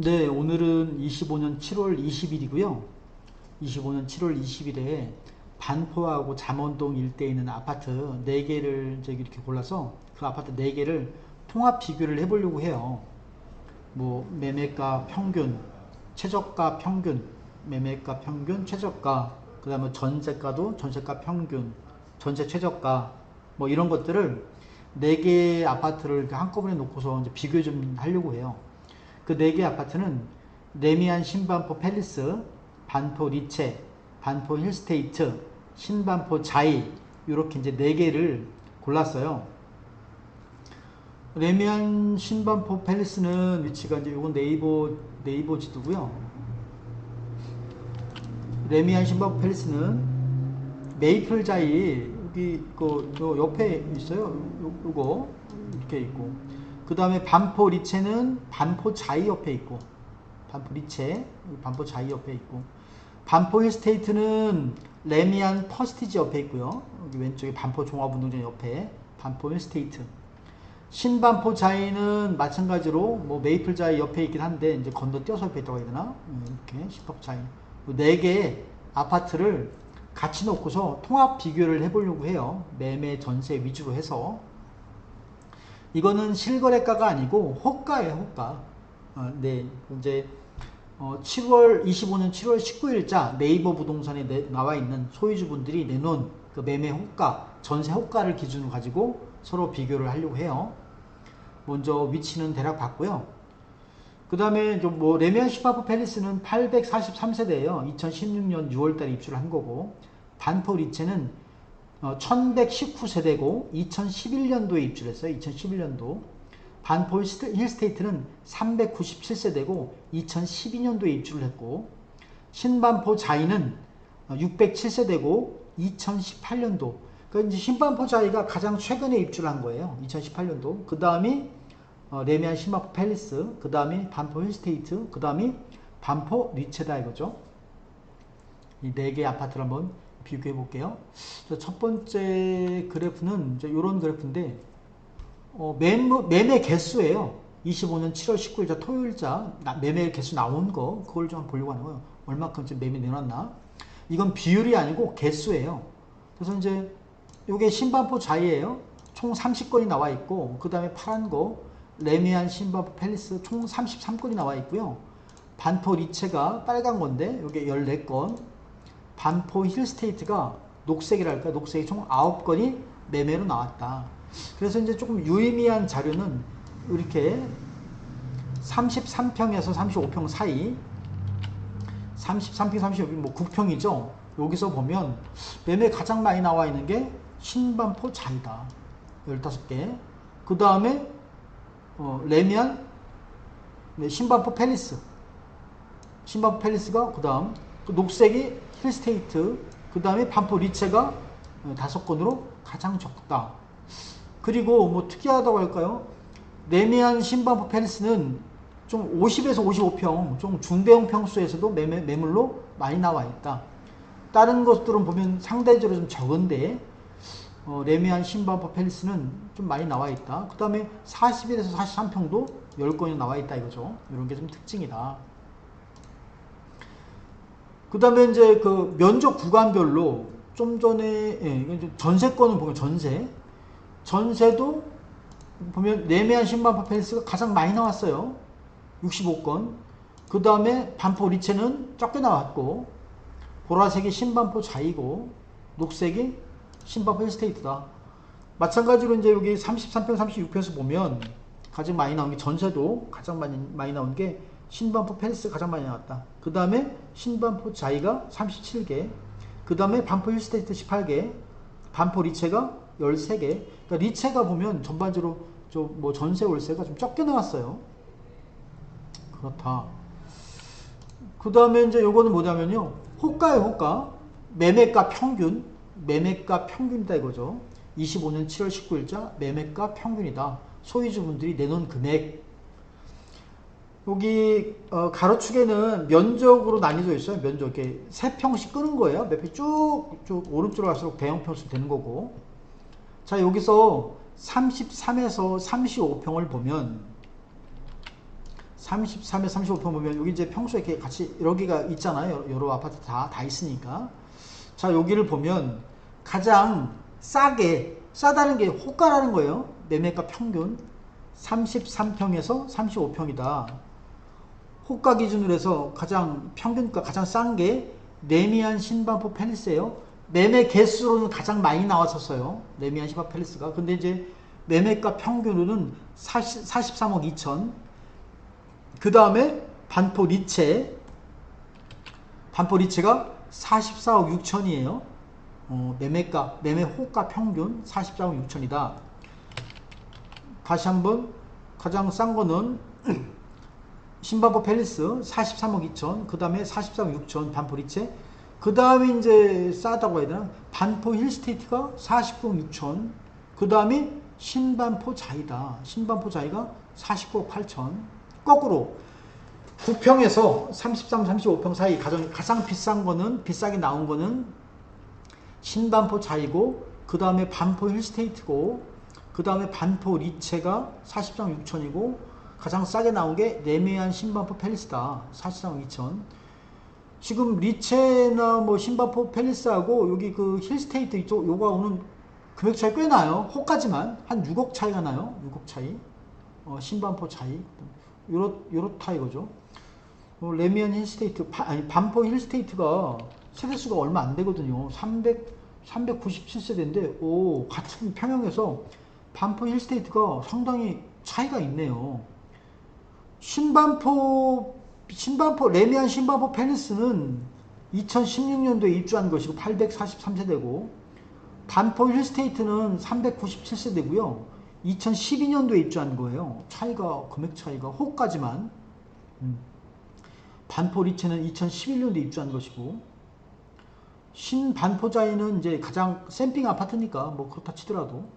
네, 오늘은 25년 7월 20일이고요. 25년 7월 20일에 반포하고 잠원동 일대에 있는 아파트 4개를 저기 이렇게 골라서 그 아파트 4개를 통합 비교를 해보려고 해요. 뭐 매매가 평균, 최저가 평균, 매매가 평균, 최저가, 그 다음에 전세가도 전세가 평균, 전세 최저가 뭐 이런 것들을 4개의 아파트를 한꺼번에 놓고서 이제 비교 좀 하려고 해요. 그 네 개 아파트는 레미안 신반포 팰리스, 반포 리체, 반포 힐스테이트, 신반포 자이 이렇게 이제 네 개를 골랐어요. 레미안 신반포 팰리스는 위치가 이제 이건 네이버 네이버 지도고요. 레미안 신반포 팰리스는 메이플 자이 여기 그요 옆에 있어요. 요, 요거 이렇게 있고 그 다음에 반포 리체는 반포 자이 옆에 있고 반포 리체 반포 자이 옆에 있고. 반포 힐스테이트는 레미안 퍼스티지 옆에 있고요. 여기 왼쪽에 반포 종합운동장 옆에 반포 힐스테이트. 신반포 자이는 마찬가지로 뭐 메이플 자이 옆에 있긴 한데 이제 건너 뛰어서 옆에 있다고 해야 되나? 음, 이렇게 신반포 자이. 네 개의 아파트를 같이 놓고서 통합 비교를 해보려고 해요. 매매 전세 위주로 해서 이거는 실거래가가 아니고 호가예요, 호가. 어, 네, 이제 어, 7월 25년 7월 19일자 네이버 부동산에 내, 나와 있는 소유주분들이 내놓은 그 매매 호가, 전세 호가를 기준으로 가지고 서로 비교를 하려고 해요. 먼저 위치는 대략 봤고요. 그 다음에 뭐 레미안 슈파프 팰리스는 843세대예요. 2016년 6월달에 입주를 한 거고 반포 리체는 어, 1119세대고 2011년도에 입주를 했어요. 2011년도. 반포 힐스테이트는 397세대고 2012년도에 입주를 했고 신반포 자이는 607세대고 2018년도. 그러니까 이제 신반포 자이가 가장 최근에 입주를 한 거예요. 2018년도. 그 다음이 어, 레미안 신반포 팰리스, 그 다음이 반포 힐스테이트, 그 다음이 반포 리체다 이거죠. 이 네 개의 아파트를 한번 비교해 볼게요. 첫 번째 그래프는 이런 그래프인데 어, 매매, 개수예요. 25년 7월 19일자 토요일자 매매 개수 나온 거 그걸 좀 보려고 하는 거예요. 얼마큼 지금 매매 내놨나? 이건 비율이 아니고 개수예요. 그래서 이제 이게 신반포 자이예요. 총 30건이 나와 있고 그 다음에 파란 거 레미안 신반포 팰리스 총 33건이 나와 있고요. 반포 리체가 빨간 건데 이게 14건 반포 힐스테이트가 녹색이랄까 녹색이 총 9건이 매매로 나왔다. 그래서 이제 조금 유의미한 자료는 이렇게 33평에서 35평 사이 33평, 35평, 뭐 9평이죠. 여기서 보면 매매 가장 많이 나와 있는 게 신반포 자이다. 15개. 그 다음에 어, 레미안 네, 신반포 팰리스. 신반포 팰리스가 그 다음 그 녹색이 힐스테이트 그 다음에 반포 리체가 다섯 건으로 가장 적다. 그리고 뭐 특이하다고 할까요? 레미안 신반포 팰리스는 좀 50에서 55평, 좀 중대형 평수에서도 매매, 매물로 많이 나와 있다. 다른 것들은 보면 상대적으로 좀 적은데 어, 레미안 신반포 팰리스는 좀 많이 나와 있다. 그 다음에 41에서 43평도 10건이 나와 있다 이거죠. 이런 게 좀 특징이다. 그 다음에 이제 그 면적 구간별로 좀 전에 예, 전세권을 보면 전세. 전세도 보면 레미안 신반포 펜스가 가장 많이 나왔어요. 65건. 그 다음에 반포 리체는 적게 나왔고 보라색이 신반포 자이고 녹색이 신반포 힐스테이트다. 마찬가지로 이제 여기 33평 36평에서 보면 가장 많이 나온 게 전세도 가장 많이 많이 나온 게 신반포 펜스 가장 많이 나왔다. 그 다음에 신반포 자이가 37개, 그 다음에 반포 힐스테이트 18개, 반포 리체가 13개. 그러니까 리체가 보면 전반적으로 뭐 전세 월세가 좀 적게 나왔어요. 그렇다. 그 다음에 이제 요거는 뭐냐면요. 호가의 호가. 매매가 평균. 매매가 평균이다 이거죠. 25년 7월 19일자 매매가 평균이다. 소유주분들이 내놓은 금액 여기 어, 가로축에는 면적으로 나뉘어져 있어요. 면적 이렇게 세 평씩 끄는 거예요. 몇 평 쭉쭉 오른쪽으로 갈수록 대형 평수 되는 거고. 자 여기서 33에서 35평을 보면 33에 35평 보면 여기 이제 평소에 이렇게 같이 여기가 있잖아요. 여러, 여러 아파트 다, 다 있으니까. 자, 여기를 보면 가장 싸게, 싸다는 게 호가라는 거예요. 매매가 평균 33평에서 35평이다. 호가 기준으로 해서 가장 평균가 가장 싼 게 레미안 신반포 팰리스예요. 매매 개수로는 가장 많이 나왔었어요. 레미안 신반포 팰리스가. 근데 이제 매매가 평균으로는 40, 43억 2천. 그 다음에 반포 리체. 반포 리체가 44억 6천이에요. 어, 매매가, 매매 호가 평균 44억 6천이다. 다시 한번 가장 싼 거는 신바보 팰리스 43억 2천, 그 다음에 44억 6천 반포리체, 그 다음에 이제 싸다고 해야 되나? 반포 힐스테이트가 49억 6천, 그 다음에 신반포 자이다. 신반포 자이가 49억 8천. 거꾸로 9평에서 33, 35평 사이 가장, 가장 비싼 거는 비싸게 나온 거는 신반포 자이고 그 다음에 반포 힐스테이트고 그 다음에 반포 리체가 43억 6천이고 가장 싸게 나온 게 레미안 신반포 팰리스다. 43억 2천. 지금 리체나 뭐 신반포 팰리스하고 여기 그 힐스테이트 이쪽 요가 오는 금액 차이 꽤 나요. 호까지만 한 6억 차이가 나요. 6억 차이. 어, 신반포 차이. 요렇 요렇다 이거죠. 어, 레미안 힐스테이트 바, 아니 반포 힐스테이트가 세대수가 얼마 안 되거든요. 300 397세대인데 오 같은 평형에서 반포 힐스테이트가 상당히 차이가 있네요. 신반포 신반포 레미안 신반포 페니스는 2016년도에 입주한 것이고 843세대고 반포 힐스테이트는 397세대고요. 2012년도에 입주한 거예요. 차이가 금액 차이가 호까지만 음. 반포 리체는 2011년도에 입주한 것이고 신반포자이는 이제 가장 샘핑 아파트니까 뭐 그렇다 치더라도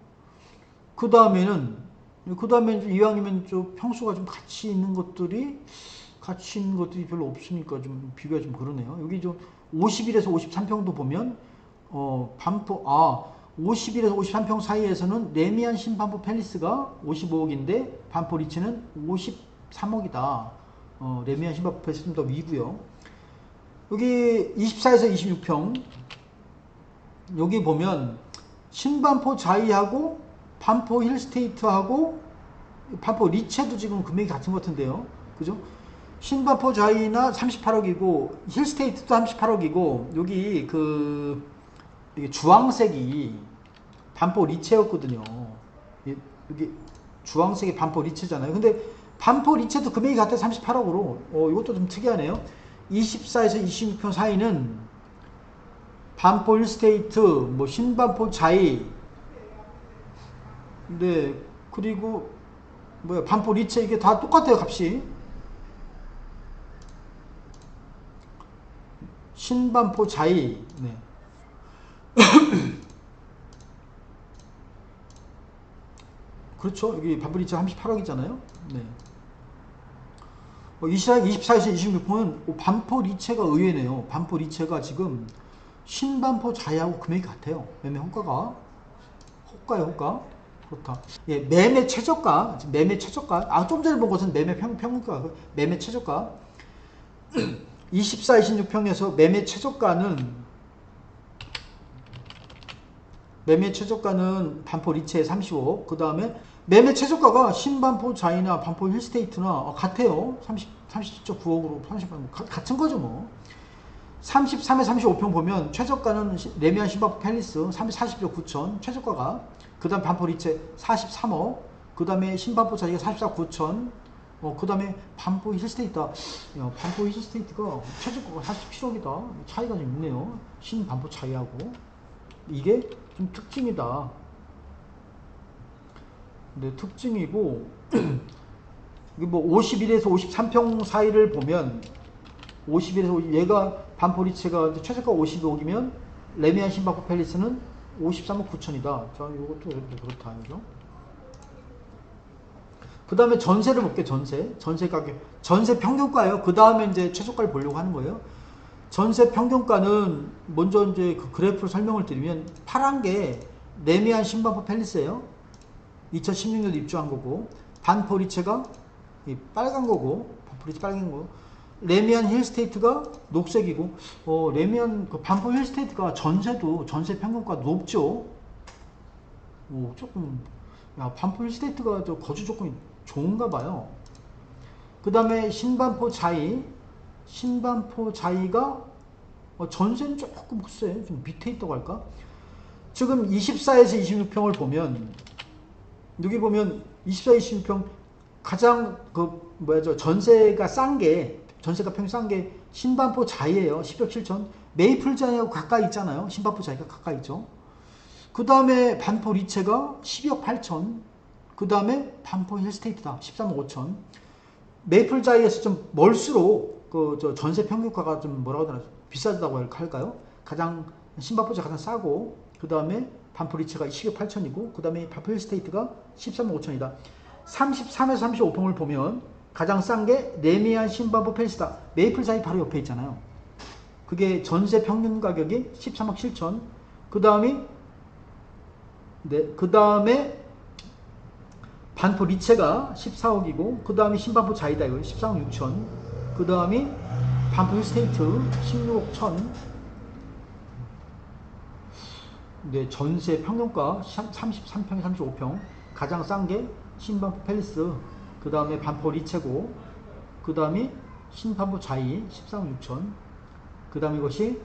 그 다음에는 그 다음에 이왕이면 좀 평수가 좀 같이 있는 것들이 같이 있는 것들이 별로 없으니까 좀 비교가 좀 그러네요. 여기 좀 51에서 53평도 보면 어 반포 아 51에서 53평 사이에서는 레미안 신반포 팰리스가 55억인데 반포 리치는 53억이다. 어 레미안 신반포 팰리스는 더 위고요. 여기 24에서 26평 여기 보면 신반포 자이하고 반포 힐스테이트하고 반포 리체도 지금 금액이 같은 것 같은데요. 그죠? 신반포 자이나 38억이고 힐스테이트도 38억이고 여기 그 주황색이 반포 리체였거든요. 여기 주황색이 반포 리체잖아요. 근데 반포 리체도 금액이 같아 38억으로 어, 이것도 좀 특이하네요. 24에서 26평 사이는 반포 힐스테이트, 뭐 신반포 자이, 네 그리고 뭐야 반포 리체 이게 다 똑같아요 값이. 신반포 자이, 네. 그렇죠. 여기 반포 리체 38억이잖아요. 네. 어, 24에서 26%는 반포 리체가 의외네요. 반포 리체가 지금 신반포 자이하고 금액이 같아요. 매매 호가가. 호가요, 호가. 그렇다. 예, 매매 최저가, 매매 최저가. 아, 좀 전에 본 것은 매매 평, 평가, 매매 최저가. 24, 26평에서 매매 최저가는 매매 최저가는 반포 리체에 35, 그 다음에 매매 최저가가 신반포 자이나 반포 힐스테이트나 어, 같아요. 30, 30.9억으로 30, 같은 거죠 뭐. 33에 35평 보면 최저가는 레미안 신반포 팰리스 40조 9천 최저가가 그 다음 반포 리체 43억 그 다음에 신반포 자이가 44 9천 어, 그 다음에 반포 힐스테이트. 야, 반포 힐스테이트가 최저가가 47억이다 차이가 좀 있네요. 신반포 차이하고. 이게 좀 특징이다. 네, 특징이고 뭐 51에서 53평 사이를 보면 51에서 50, 얘가 반포리체가 최저가 52억이면 레미안 신바코 팰리스는 53억 9천이다. 자, 이것도 그렇다 이죠. 그 다음에 전세를 볼게요. 전세, 전세 가격, 전세 평균가예요. 그 다음에 이제 최저가를 보려고 하는 거예요. 전세 평균가는 먼저 이제 그 그래프로 설명을 드리면 파란 게 레미안 신바코 팰리스예요. 2016년도 입주한 거고 반포리체가 이 빨간 거고 반포 리체 빨간 거. 레미안 힐스테이트가 녹색이고 어, 레미안 그 반포 힐스테이트가 전세도 전세 평균가 높죠. 오 조금 야 반포 힐스테이트가 저 거주 조건이 좋은가 봐요. 그 다음에 신반포 자이 신반포 자이가 어, 전세는 조금 글쎄 좀 밑에 있다고 할까? 지금 24에서 26평을 보면 여기 보면 24, 26평 가장 그 뭐야 저 전세가 싼 게 전세가 평싼게 신반포 자이예요. 10억 7천. 메이플 자이하고 가까이 있잖아요. 신반포 자이가 가까이 있죠. 그 다음에 반포 리체가 12억 8천. 그 다음에 반포 힐스테이트다. 13억 5천. 메이플 자이에서 좀 멀수록 그 저 전세 평균가가 좀 뭐라고 하나 비싸다고 할까요? 가장 신반포자 가장 싸고 그 다음에 반포 리체가 12억 8천이고 그 다음에 반포 힐스테이트가 13억 5천이다. 33에서 35평을 보면 가장 싼 게 레미안 신반포 펠스다. 메이플 자이 바로 옆에 있잖아요. 그게 전세 평균 가격이 13억 7천. 그 다음이 네, 그 다음에 반포 리체가 14억이고 그 다음에 신반포 자이다 이거 14억 6천. 그 다음이 반포 힐스테이트 16억 1천. 네, 전세 평균가 33평, 35평. 가장 싼 게 신반포 팰리스. 그 다음에 반포 리체고. 그 다음이 신반포 자이 13억 6천. 그 다음에 이것이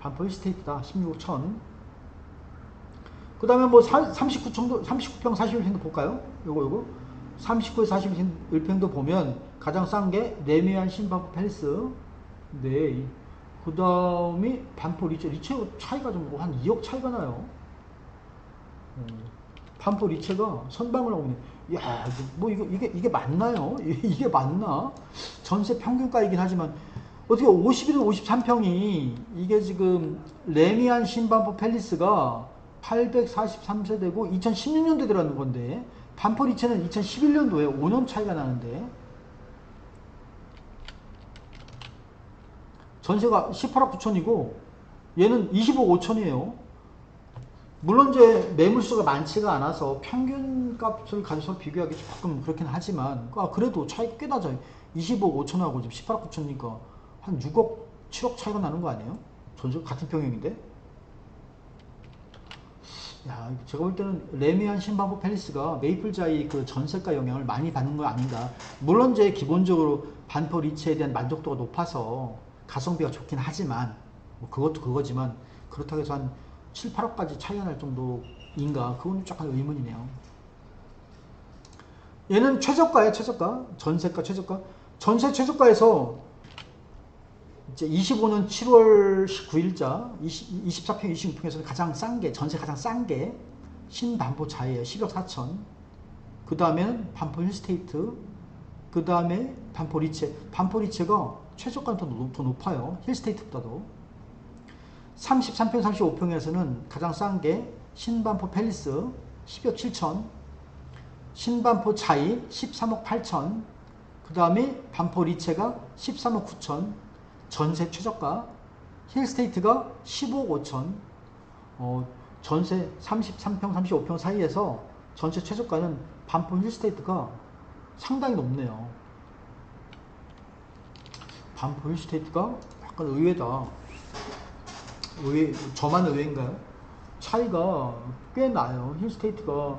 반포 힐스테이트다. 16억 1천. 그 다음에 뭐 39평도, 39평 41평도 볼까요? 요거, 요거. 39에서 41평도 보면 가장 싼 게 레미안 신반포 팰리스. 네. 그 다음이 반포 리체. 리체 차이가 좀 한 2억 차이가 나요. 음, 반포 리체가 선방을 하고 있네. 야, 뭐 이거, 이게, 이게 맞나요? 이게 맞나? 전세 평균가이긴 하지만 어떻게 51에서 53평이 이게 지금 레미안 신반포 팰리스가 843세대고 2016년도에 들어가는 건데 반포 리체는 2011년도에 5년 차이가 나는데 전세가 18억 9천이고 얘는 25억 5천이에요. 물론 이제 매물수가 많지가 않아서 평균 값을 가져서 비교하기 조금 그렇긴 하지만 아, 그래도 차이가 꽤 나죠. 25억 5천하고 지금 18억 9천이니까 한 6억 7억 차이가 나는 거 아니에요? 전세 같은 평형인데? 야, 제가 볼 때는 레미안 신바보 팰리스가 메이플자이 그 전세가 영향을 많이 받는 거 아닌가. 물론 이제 기본적으로 반포 리치에 대한 만족도가 높아서 가성비가 좋긴 하지만 뭐 그것도 그거지만 그렇다고 해서 한 7, 8억까지 차이가 날 정도인가 그건 약간 의문이네요. 얘는 최저가예요, 최저가. 전세가 최저가. 전세 최저가에서 이제 25년 7월 19일자 20, 24평, 26평에서는 가장 싼 게, 전세 가장 싼 게 신반포 자예요. 10억 4천. 그 다음에는 반포 힐스테이트. 그 다음에 반포 리체. 반포 리체가 최저가는 더, 높, 더 높아요. 힐스테이트보다도. 33평, 35평에서는 가장 싼 게 신반포 팰리스 10억 7천. 신반포 자이 13억 8천. 그 다음에 반포 리체가 13억 9천. 전세 최저가 힐스테이트가 15억 5천 어, 전세 33평 35평 사이에서 전세 최저가는 반포 힐스테이트가 상당히 높네요 반포 힐스테이트가 약간 의외다 의외, 저만 의외인가요? 차이가 꽤 나요 힐스테이트가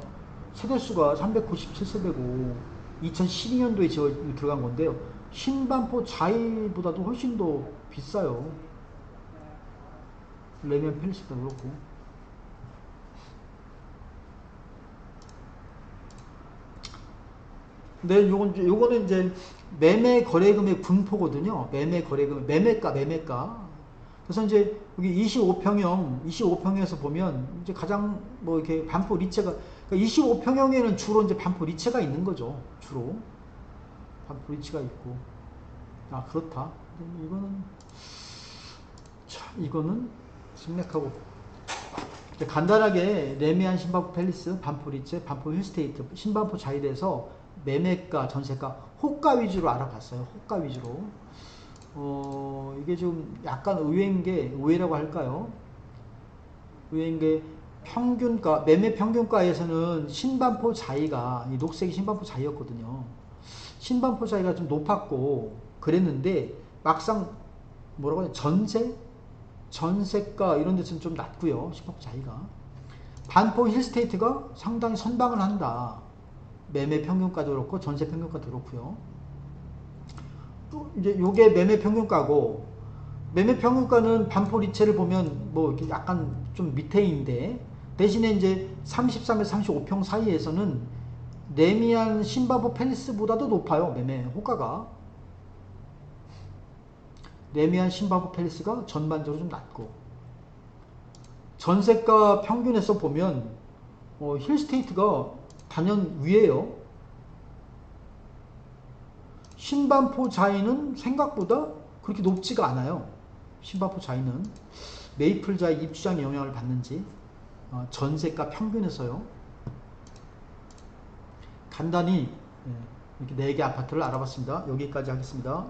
세대수가 397세대고 2012년도에 지어 들어간 건데요 신반포 자이보다도 훨씬 더 비싸요. 레미안 펠리스도 그렇고. 근데 요건, 요거는 이제 매매 거래금의 분포거든요. 매매 거래금, 매매가, 매매가. 그래서 이제 여기 25평형, 25평에서 보면 이제 가장 뭐 이렇게 반포 리체가, 그러니까 25평형에는 주로 이제 반포 리체가 있는 거죠. 주로. 브릿지가 있고. 아 그렇다. 이거는 자 이거는 생략하고. 간단하게 레미안 신반포 팰리스 반포 리체 반포 힐스테이트 신반포 자이에서 매매가 전세가 호가 위주로 알아봤어요. 호가 위주로 어 이게 좀 약간 의외인 게 의외라고 할까요 의외인 게 평균가 매매 평균가에서는 신반포 자이가 이 녹색이 신반포 자이였거든요 신반포 자이가 좀 높았고 그랬는데 막상 뭐라고 해야 전세 전세가 이런 데서는 좀 낮고요. 신반포 자이가 반포 힐스테이트가 상당히 선방을 한다. 매매 평균가도 그렇고 전세 평균가도 그렇고요. 또 이제 요게 매매 평균가고 매매 평균가는 반포 리체를 보면 뭐 약간 좀 밑에인데 대신에 이제 33에서 35평 사이에서는 레미안 신바보 팰리스보다도 높아요. 매매 호가가. 레미안 신바보 팰리스가 전반적으로 좀 낮고 전세가 평균에서 보면 어, 힐스테이트가 단연 위에요. 신반포 자이는 생각보다 그렇게 높지가 않아요. 신반포 자이는 메이플 자이 입주장에 영향을 받는지 어, 전세가 평균에서요. 간단히 예, 이렇게 4개 아파트를 알아봤습니다. 여기까지 하겠습니다.